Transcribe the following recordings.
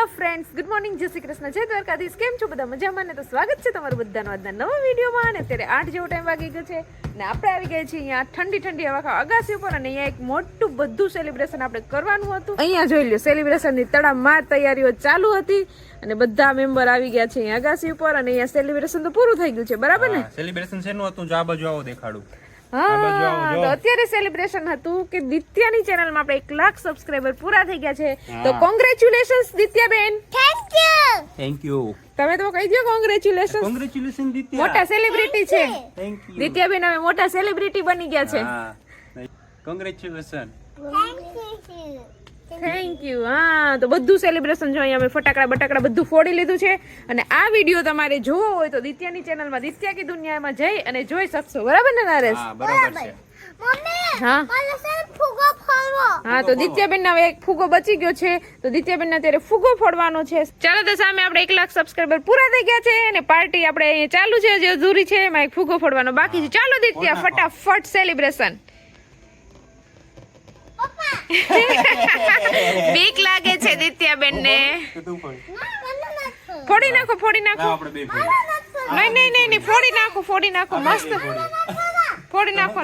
Hello friends good morning જય શ્રી કૃષ્ણ. જય દ્વારકાધીશ. કેમ છો બધા? મજામાં? ને તો સ્વાગત છે તમારું બધાનો આજના નવા વિડીયોમાં. અને અત્યારે આઠ જેવો ટાઈમ વાગી ગયો છે. ને આપણે આવી ગયા છીએ અહીંયા ઠંડી ઠંડી હવા અગાસી ઉપર. અને અહીંયા એક મોટું બધું સેલિબ્રેશન આપણે કરવાનું હતું. અહીંયા જોઈ લો સેલિબ્રેશનની તડામાર તૈયારીઓ ચાલુ હતી. અને બધા મેમ્બર આવી ગયા છે અહીંયા અગાસી ઉપર. અને અહીંયા સેલિબ્રેશન તો પૂરું થઈ ગયું છે. બરાબર ને? સેલિબ્રેશન શેનું હતું? જો આ બાજુ આવો દેખાડું. હા અત્યારે સેલિબ્રેશન હતું કે દિત્યાની ચેનલમાં આપણે એક લાખ સબસ્ક્રાઇબર પૂરા થઈ ગયા છે. તો કોંગ્રેચ્યુલેશન્સ દિત્યાબેન. થેન્ક યુ થેન્ક યુ તમે તો કહી દો કોંગ્રેચ્યુલેશન કોંગ્રેચ્યુલેશન દિત્યા. મોટા સેલિબ્રિટી છે. થેન્ક યુ દિત્યાબેન હવે મોટા સેલિબ્રિટી બની ગયા છે. કોંગ્રેચ્યુલેશન થેન્ક યુ હા તો બધું સેલિબ્રેશન જો અહીંયા અમે ફટાકડા બટાકડા બધું ફોડી લીધું છે. અને આ વીડિયો તમારે જોવો હોય તો દિત્યાની ચેનલમાં દિત્યા કી દુનિયામાં જઈ અને જોઈ શકશો. બરાબર ને નરેશ? હા હા? હા તો દિત્યાબેન હવે એક ફુગો બચી ગયો છે. તો દિત્યાબેન અત્યારે ફુગો ફોડવાનો છે. ચાલો તો સામે આપણે એક લાખ સબસ્ક્રાઇબર પૂરા થઈ ગયા છે અને પાર્ટી આપણે ચાલુ છે જે અધૂરી છે એમાં એક ફુગો ફોડવાનો બાકી છે. ચાલો દિત્યા ફટાફટ સેલિબ્રેશન બીક લાગે છે દિત્યાબેન ને ફોડી નાખો. ફોડી. નાખો નહીં નહીં નહીં નહીં ફોડી નાખો ફોડી નાખો મસ્ત. ફોડી. નાખો.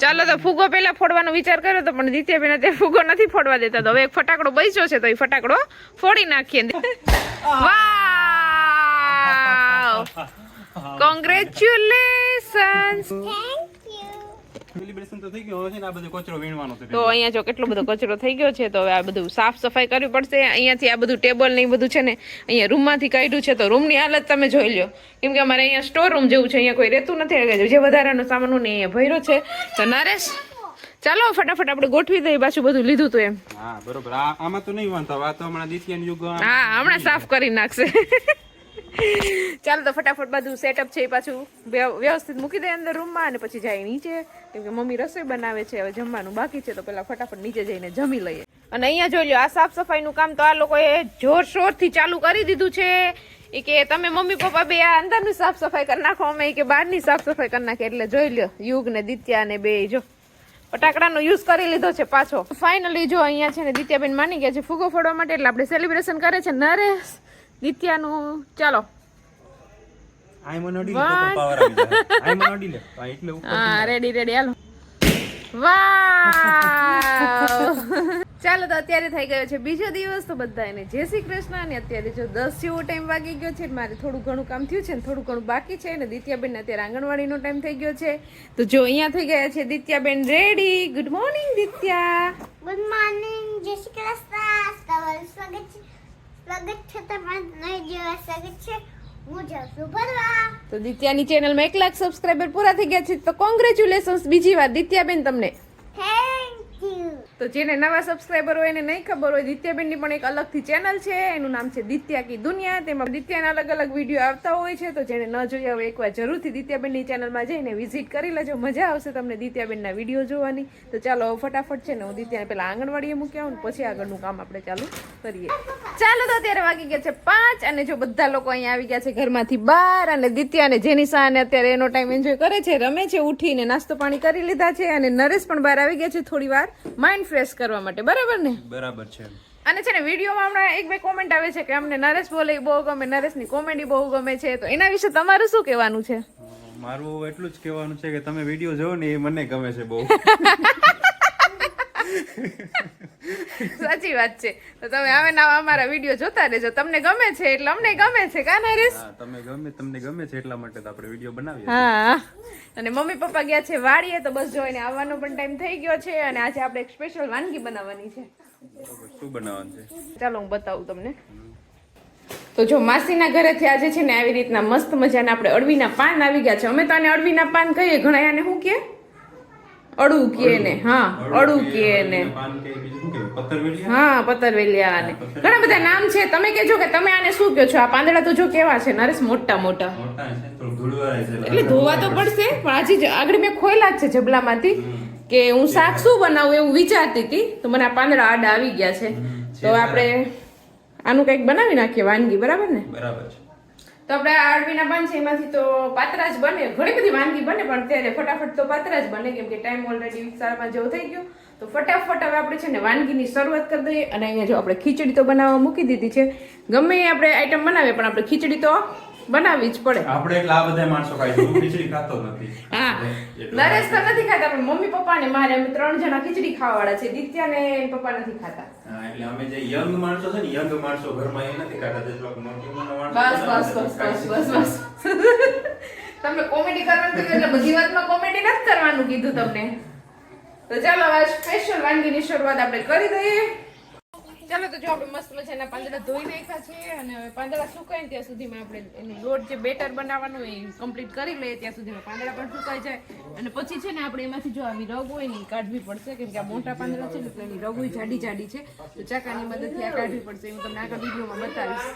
ચાલો તો ફુગો પેલા ફોડવાનો વિચાર કર્યો તો પણ દિત્યાબેન તે ફુગો નથી ફોડવા દેતા. તો હવે એક ફટાકડો બચ્યો છે તો એ ફટાકડો ફોડી નાખીએ. વાવ કોંગ્રેચ્યુલેશન્સ સેલિબ્રેશન તો થઈ ગયું હવે છે ને આ બધો કચરો વીણવાનો છે તો અહીંયા જો કેટલો બધો કચરો થઈ ગયો છે તો હવે આ બધું સાફ સફાઈ કરવી પડશે. અહીંયાથી આ બધું ટેબલ ને બધું છે ને અહીંયા રૂમમાંથી કાઢ્યું છે તો રૂમની હાલત તમે જોઈ લો કેમ કે અમારે અહીંયા સ્ટોર રૂમ જેવું છે અહીંયા કોઈ રહેતું નથી. જે વધારાનો સામાન ને અહીંયા ભર્યો છે. તો નરેશ ચાલો ફટાફટ આપણે ગોઠવી દઈએ પાછું બધું લીધું તું એમ. હા બરોબર. આમાં તો નહીં વાંધો આ તો હમણાં દિત્યાનું યુગ હા હમણાં સાફ કરી નાખશે. ચાલો તો ફટાફટ બધું સેટઅપ છે એ પાછું વ્યવસ્થિત મૂકી દે અંદર રૂમમાં અને પછી જાય નીચે. કેમ કે મમ્મી રસોઈ બનાવે છે, હવે જમવાનું બાકી છે, તો પેલા ફટાફટ નીચે જઈને જમી લઈએ. અને અહીંયા જોઈ લો આ સાફ સફાઈનું કામ તો આ લોકોએ જોરશોરથી ચાલુ કરી દીધું છે. એ કે તમે મમ્મી પપ્પા બે આ અંદરની સાફ સફાઈ કરી નાખો, અમે કે બહારની સાફ સફાઈ કરી નાખે એટલે જોઈ લો યુગ ને દિત્યા ને બે, જો. ફટાકડાનો યુઝ કરી લીધો છે પાછો. ફાઇનલી જો અહીંયા છે ને દિત્યાબેન માની ગયા છે ફુગો ફોડવા માટે, એટલે આપણે સેલિબ્રેશન કરે છે. નરેશ, દિત્યાનું, ચાલો. આઈ મને અડી લે તો પણ આવી જાય. આઈ મને અડી લે. આ એટલે ઉપર હા રેડી રેડી હાલો. વાવ ચાલો તો અત્યારે થઈ ગયો છે બીજો દિવસ તો બધાને જય શ્રી કૃષ્ણ અને અત્યારે જો દસ જેવો ટાઈમ વાગી ગયો છે મારે થોડું ઘણું કામ થયું છે ને થોડું ઘણું બાકી છે અને દિત્યાબેન અત્યારે આંગણવાડીનો ટાઈમ થઈ ગયો છે. તો જો અહીંયા થઈ ગયા છે દિત્યાબેન ready good morning Ditya. Good morning જય શ્રી કૃષ્ણ. તમારું સ્વાગત છે. સ્વાગત છે તમારું નવી દિવસ સ્વાગત છે. તો દિત્યાની ચેનલમાં એક લાખ સબસ્ક્રાઈબર પૂરા થઈ ગયા છે, તો કોંગ્રેચ્યુલેશન્સ બીજી વાર દિત્યાબેન તમને તો જેને નવા સબસ્ક્રાઈબર હોય એને નહીં ખબર હોય, દિત્યાબેનની પણ એક અલગથી ચેનલ છે. એનું નામ છે દિત્યા કી દુનિયા. તેમાં દિત્યાના અલગ અલગ વીડિયો આવતા હોય છે. તો જેને ન જોયા હોય એકવાર જરૂરથી દિત્યાબેનની ચેનલમાં જઈને વિઝિટ કરી લેજો. મજા આવશે તમને દિત્યાબેનના વીડિયો જોવાની. તો ચાલો ફટાફટ છે ને હું દિત્યાને પહેલાં આંગણવાડીએ મૂક્યા આવું પછી આગળનું કામ આપણે ચાલુ કરીએ. ચાલો તો અત્યારે વાગી ગયા છે પાંચ અને જો બધા લોકો અહીંયા આવી ગયા છે ઘરમાંથી બહાર અને દિત્યા અને જેનિસા અને અત્યારે એનો ટાઈમ એન્જોય કરે છે, રમે છે, ઉઠીને નાસ્તો પાણી કરી લીધા છે અને નરેશ પણ બહાર આવી ગયા છે થોડી વાર માઇન્ડ ફ્રેશ કરવા માટે બરાબર ને? બરાબર છે. અને છે ને વિડીયોમાં હમણાં એક બે કોમેન્ટ આવે છે કે અમને નરેશ બોલે બહુ ગમે નરેશની કોમેડી બહુ ગમે છે. તો એના વિશે તમારું શું કહેવાનું છે? મારું એટલું જ કહેવાનું છે કે તમે વીડિયો જોવો ને એ મને ગમે છે બહુ. સાચી વાત છે. તો તમે આવે ના અમારા વીડિયો જોતા રહેજો. તમને ગમે છે એટલે અમને ગમે છે કા નરેશ? તમે ગમે તમને ગમે છે એટલા માટે તો આપણે વીડિયો બનાવીએ હા. અને મમ્મી પપ્પા ગયા છે વાડીએ તો બસ જોઈને આવવાનો પણ ટાઈમ થઈ ગયો છે અને આજે આપણે એક સ્પેશિયલ વાનગી બનાવવાની છે. શું બનાવવાનું છે? ચાલો હું બતાવું તમને. તો જો માસીના ઘરેથી આજે છે ને આવી રીતના મસ્ત મજાના આપણે અળવીના પાન આવી ગયા છે. અમે તો આને અળવીના પાન કહીએ ઘણા આને શું કહે? અડું કે ને હા અડું કે ને. કે હા પતરવેલિયા ને ઘણા બધા નામ છે. તમે કેજો કે તમે આને શું કહો છો? આ પાંદડા તો જો કેવા છે નરેશ મોટા મોટા છે એટલે ધોવા તો પડશે પણ આજે આગળ મેં ખોયલા જ છે જબલામાંથી કે હું શાક શું બનાવું એવું વિચારતી હતી તો મને આ પાંદડા આડા આવી ગયા છે. તો આપણે આનું કંઈક બનાવી નાખીએ વાનગી બરાબર ને? બરાબર છે. તો આપણે આ અળવીના પાન છે એમાંથી તો પાત્રા જ બને ઘણી બધી વાનગી બને પણ ત્યારે ફટાફટ તો પાત્રા જ બને કેમ કે ટાઈમ ઓલરેડી વિસ્તારમાં જેવો થઈ ગયો. તો તો ફટાફટ હવે આપણે છે ને વાનગીની શરૂઆત કરી દઈએ અને અહીંયા જો આપણે ખીચડી તો બનાવવા મૂકી દીધી છે. ગમે એ આપણે આઈટમ બનાવીએ પણ આપણે ખીચડી તો બનાવવી જ પડે. આપણે એટલા બધા માણસો ખાઈ હું ખીચડી ખાતો નથી. હા. નરેશ તો નથી ખાતા પણ મમ્મી પપ્પા ને મારે અમે ત્રણ જણા ખીચડી ખાવા વાળા છે દિત્યા ને પપ્પા નથી ખાતા. હા, એટલે અમે જે યંગ માણસો છે ને યંગ માણસો ઘરમાં એ નથી ખાતા. જે થોડાક મોટી માણસો બસ બસ બસ બસ બસ. બસ કોમેડી કરવાનું કીધું એટલે બધી વાતમાં કોમેડી નથી કરવાનું કીધું તમને. તો ચાલો હવે સ્પેશિયલ વાનગીની શરૂઆત આપણે કરી દઈએ. ચાલો તો જો આપણે મસ્ત મજાના પાંદડા ધોઈ નાખ્યા છે અને હવે પાંદડા સુકાય ને ત્યાં સુધીમાં આપણે એનું લોટ જે બેટર બનાવવાનું એ કમ્પ્લીટ કરી લઈએ, ત્યાં સુધીમાં પાંદડા પણ સુકાઈ જાય. અને પછી છે ને આપણે એમાંથી જો આવી રગ હોય ને કાઢવી પડશે, કેમ કે આ મોટા પાંદડા છે ને એટલે એની રગ હોય જાડી જાડી છે. તો ચાકાની મદદથી આ કાઢવી પડશે, હું તમને આગળ વિડીયોમાં બતાવીશ.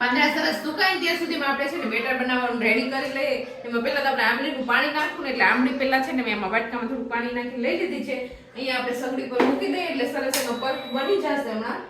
પાંદડા સરસ સુકાય ત્યાં સુધીમાં આપણે છે ને બેટર બનાવવાનું રેડી કરી લઈએ. એમાં પહેલાં તો આપણે આંબલીનું પાણી નાખવું ને એટલે આંબલી પહેલાં છે ને મેં એમાં વાટકામાં થોડું પાણી નાખી લઈ લીધી છે. અહીંયા આપણે સગડી પર મૂકી દઈએ એટલે સરસ એનો પલ્પ બની જશે હમણાં.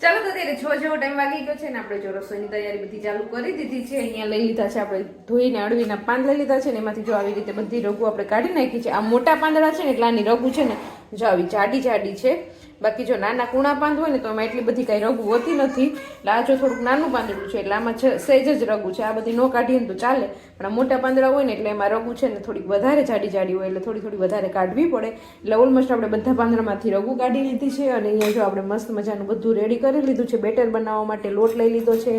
ચાલો તો ત્યારે છ જેવો ટાઈમ વાગી ગયો છે ને આપણે જો રસોઈની તૈયારી બધી ચાલુ કરી દીધી છે. અહીંયા લઈ લીધા છે આપણે ધોઈને અળવીના પાન લઈ લીધા છે ને એમાંથી જો આવી રીતે બધી રગુ આપણે કાઢી નાખી છે. આ મોટા પાંદડા છે ને એટલે આની છે ને જો આવી જાડી જાડી છે. બાકી જો નાના કૂણા પાંદ હોય ને તો એમાં એટલી બધી કાંઈ રગુ હોતી નથી. એટલે આ જો થોડુંક નાનું પાંદડું છે, એટલે આમાં સહેજ જ રગુ છે. આ બધી ન કાઢીએ ને તો ચાલે. પણ આ મોટા પાંદડા હોય ને એટલે એમાં રગુ છે ને થોડીક વધારે જાડી જાડી હોય, એટલે થોડી થોડી વધારે કાઢવી પડે. એટલે ઓલમોસ્ટ આપણે બધા પાંદડામાંથી રગુ કાઢી લીધી છે અને અહીંયા જો આપણે મસ્ત મજાનું બધું રેડી કરી લીધું છે. બેટર બનાવવા માટે લોટ લઈ લીધો છે.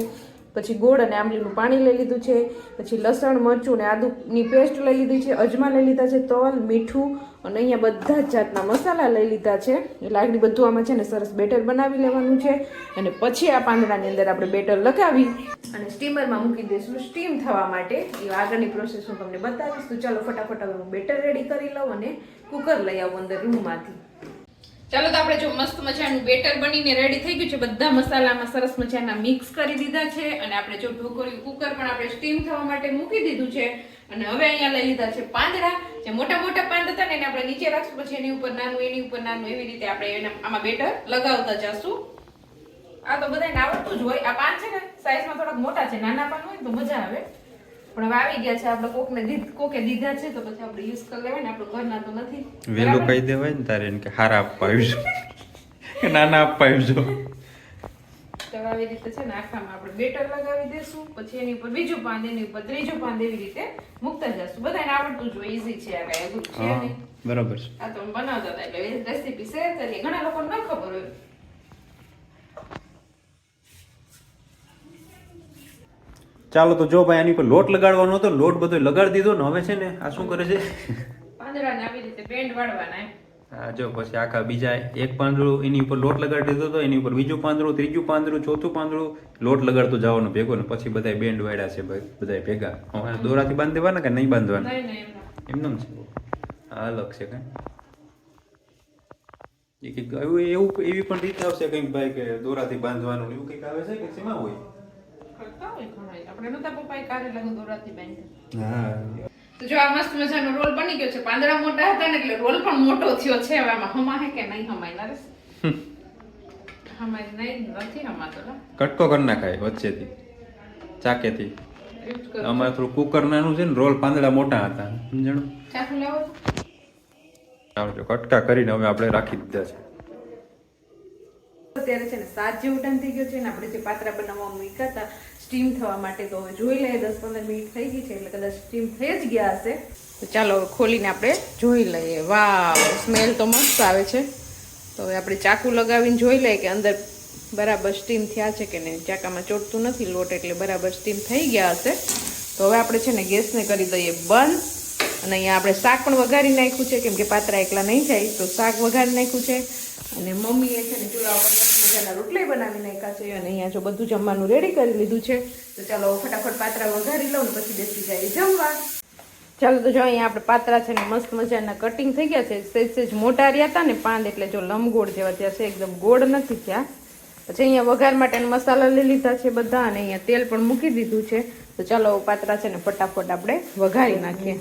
પછી ગોળ અને આંબલીનું પાણી લઈ લીધું છે, પછી લસણ, મરચું અને આદુની પેસ્ટ લઈ લીધી છે, અજમા લઈ લીધા છે, તલ, મીઠું અને અહીંયા બધા જ જાતના મસાલા લઈ લીધા છે. એટલે આગળ બધું આમાં છે ને સરસ બેટર બનાવી લેવાનું છે. અને પછી આ પાંદડાની અંદર આપણે બેટર લગાવી અને સ્ટીમરમાં મૂકી દઈશું સ્ટીમ થવા માટે. એ આગળની પ્રોસેસ હું તમને બતાવીશ. તો ચાલો ફટાફટ હવે હું બેટર રેડી કરી લઉં અને કુકર લઈ આવું અંદર રૂમમાંથી ચાલો તો આપણે જો મસ્ત મજાનું બેટર બનીને રેડી થઈ ગયું છે. બધા મસાલામાં સરસ મજાના મિક્સ કરી દીધા છે અને આપણે જો ઢોકળિયું કુકર પણ આપણે સ્ટીમ થવા માટે મૂકી દીધું છે અને હવે અહીંયા લઈ લીધા છે પાંદડા. જે મોટા મોટા પાંદ હતા ને એને આપણે નીચે રાખશું, પછી એની ઉપર નાનું, એની ઉપર નાનું, એવી રીતે આપણે એને આમાં બેટર લગાવતા જશું. આ તો બધાને આવડતું જ હોય. આ પાન છે ને સાઈઝમાં થોડાક મોટા છે, નાના પાન હોય તો મજા આવે. પણ હવે આવી ગયા છે. આપણે કોકને દીધ કોકે દીધા છે તો પછી આપણે યુઝ કરી લેવાય ને. આપણું ઘરના તો નથી. વહેલું કહી દેવાય ને તારે કે હારા આપવા આવજો નાના આપવા આવજો તો આવી રીતે છે ને આખામાં આપણે બેટર લગાવી દેશું. પછી એની ઉપર બીજું પાન એની ઉપર ત્રીજું પાન એવી રીતે મૂકતા જશું. બધાને આવડતું જો ઈઝી છે આ કાંઈ અઘરું છે નહીં બરોબર છે. આ તો બનાવતા હતા એટલે રેસીપી શેર કરીએ. ઘણા લોકોને ન ખબર હોય. ચાલો તો જો ભાઈ આની પર લોટ લગાડવાનો હતો લોટ બધો લગાડી દીધો ને હવે છે ને આ શું કરે છે? હા આવી રીતે બેન્ડ વાળવાના એમ. જો પછી આખા બીજા એક પાંદડું એની ઉપર લોટ લગાડી દીધો તો એની ઉપર બીજું પાંદડું ત્રીજું પાંદડું ચોથું પાંદડું લોટ લગાડતું જવાનું ભેગો ને પછી બધા બેન્ડ વાળ્યા છે ભાઈ બધા ભેગા. હવે દોરાથી બાંધી દેવાના કે નહીં બાંધવાના? એમનેમ છે? હા અલગ છે કઈ. એવું એવી પણ રીત આવશે કંઈક ભાઈ કે દોરાથી બાંધવાનું એવું કંઈક આવે છે કે શેમાં હોય? કરતા હોય ઘણા આપણે નતા પપ્પાએ કારેલાનું દોરાથી બાંધ્યું. હા. તો જો આ મસ્ત મજાનો રોલ બની ગયો છે. પાંદડા મોટા હતા ને એટલે રોલ પણ મોટો થયો છે હવે આમાં. હમાય કે નહીં હમાય નરેશ હમાય નહીં નથી હમાતો કટકો કરી નાખાય વચ્ચેથી ચાકેથી. એવું જ કરું. અમારે થોડું કુકર નાનું છે ને રોલ પાંદડા મોટા હતા. સમજણું? ચાકુ લેવો. કટકા કરીને હવે આપણે રાખી દીધા છે. અત્યારે છે ને સાત જે ઉડાન થઈ ગયો છે ને આપણે જે પાત્રા બનાવવા મૂક્યા હતા સ્ટીમ થવા માટે તો હવે જોઈ લઈએ, દસ પંદર મિનિટ થઈ ગઈ છે એટલે કદાચ સ્ટીમ થઈ જ ગયા હશે. તો ચાલો ખોલીને આપણે જોઈ લઈએ. વાવ, સ્મેલ તો મસ્ત આવે છે. તો હવે આપણે ચાકુ લગાવીને જોઈ લઈએ કે અંદર બરાબર સ્ટીમ થયા છે કે નહીં. ચાકામાં ચોટતું નથી લોટ એટલે બરાબર સ્ટીમ થઈ ગયા હશે. તો હવે આપણે છે ને ગેસને કરી દઈએ બંધ. અને અહીંયા આપણે શાક પણ વઘારી નાખ્યું છે, કેમ કે પાત્રા એકલા નહીં જાય, તો શાક વઘારી નાખ્યું છે. અને મમ્મીએ છે ને ચૂલા ઉપર મજાના રોટલી બનાવી નાખ્યા છે, અને અહીંયા જો બધું જમવાનું રેડી કરી લીધું છે, તો ચાલો ફટાફટ પાત્રા વઘારી લઉં ને પછી બેસી જાય જમવા. ચાલો તો જો અહીંયા આપણે પાત્રા છે ને મસ્ત મજાના કટિંગ થઈ ગયા છે, સેજ સેજ મોટા રહ્યા હતા ને પાંદ એટલે જો લંબગોળ જેવા થયા છે, એકદમ ગોળ નથી થયા. પછી અહીંયા વઘાર માટેના મસાલા લઈ લીધા છે બધા, અને અહીંયા તેલ પણ મૂકી દીધું છે. તો ચાલો પાત્રા છે ને ફટાફટ આપણે વઘારી નાખીએ.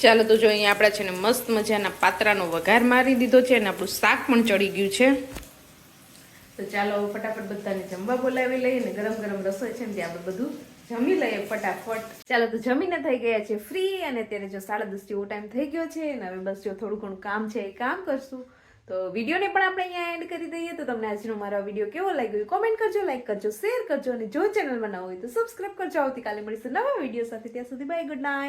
ચાલો તો જો અહીંયા આપણા છે ને મસ્ત મજાના પાત્રાનો વઘાર મારી દીધો છે અને આપણું શાક પણ ચડી ગયું છે. તો ચાલો ફટાફટ બધાને જમવા બોલાવી લઈએ ને ગરમ ગરમ રસોઈ છે ને ત્યાં બધું જમી લઈએ ફટાફટ. ચાલો તો જમીને થઈ ગયા છે ફ્રી અને અત્યારે જો સાડા દસ જેવો ટાઈમ થઈ ગયો છે અને હવે બસ જો થોડું ઘણું કામ છે એ કામ કરશું. તો વિડીયોને પણ આપણે અહીંયા એન્ડ કરી દઈએ તો તમને આજનો મારો વીડિયો કેવો લાગ્યો કોમેન્ટ કરજો લાઈક કરજો શેર કરજો અને જો ચેનલમાં ન હોય તો સબસ્ક્રાઈબ કરજો. આવતીકાલે મળીશું નવા વીડિયો સાથે. ત્યાં સુધી બાય ગુડ નાઇટ